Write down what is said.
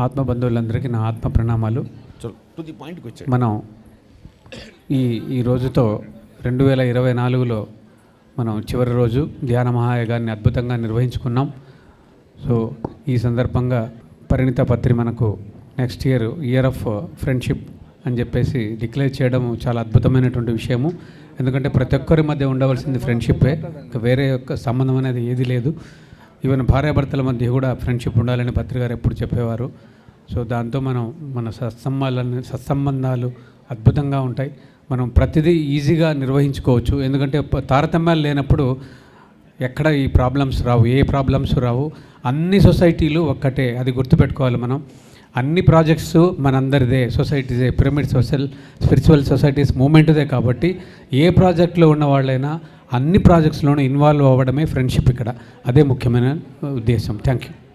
ఆత్మ బంధువులందరికీ నా ఆత్మ ప్రణామాలు. చలో టు ది పాయింట్కి వచ్చాడు. మనం ఈ ఈ రోజుతో రెండు వేల ఇరవై నాలుగులో మనం చివరి రోజు ధ్యాన మహాయగాన్ని అద్భుతంగా నిర్వహించుకున్నాం. సో ఈ సందర్భంగా పరిణిత పత్రి మనకు next year year of friendship అని చెప్పేసి డిక్లేర్ చేయడం చాలా అద్భుతమైనటువంటి విషయము. ఎందుకంటే ప్రతి ఒక్కరి మధ్య ఉండవలసింది ఫ్రెండ్షిప్పే వేరే యొక్క సంబంధం అనేది ఏది లేదు. ఈవెన్ భార్యాభర్తల మధ్య కూడా ఫ్రెండ్షిప్ ఉండాలని పత్రికారు ఎప్పుడు చెప్పేవారు. సో దాంతో మనం మన సత్సంబాలను సత్సంబంధాలు అద్భుతంగా ఉంటాయి. మనం ప్రతిదీ ఈజీగా నిర్వహించుకోవచ్చు. ఎందుకంటే తారతమ్యాలు లేనప్పుడు ఎక్కడ ఈ ప్రాబ్లమ్స్ రావు ఏ ప్రాబ్లమ్స్ రావు. అన్ని సొసైటీలు ఒక్కటే అది గుర్తుపెట్టుకోవాలి మనం. అన్ని ప్రాజెక్ట్స్ మనందరిదే సొసైటీదే పిరమిడ్ సోషల్ స్పిరిచువల్ సొసైటీస్ మూమెంట్దే కాబట్టి ఏ ప్రాజెక్ట్లో ఉన్న వాళ్ళైనా అన్ని ప్రాజెక్ట్స్లోనూ ఇన్వాల్వ్ అవ్వడమే ఫ్రెండ్షిప్ ఇక్కడ. అదే ముఖ్యమైన ఉద్దేశం. Thank you.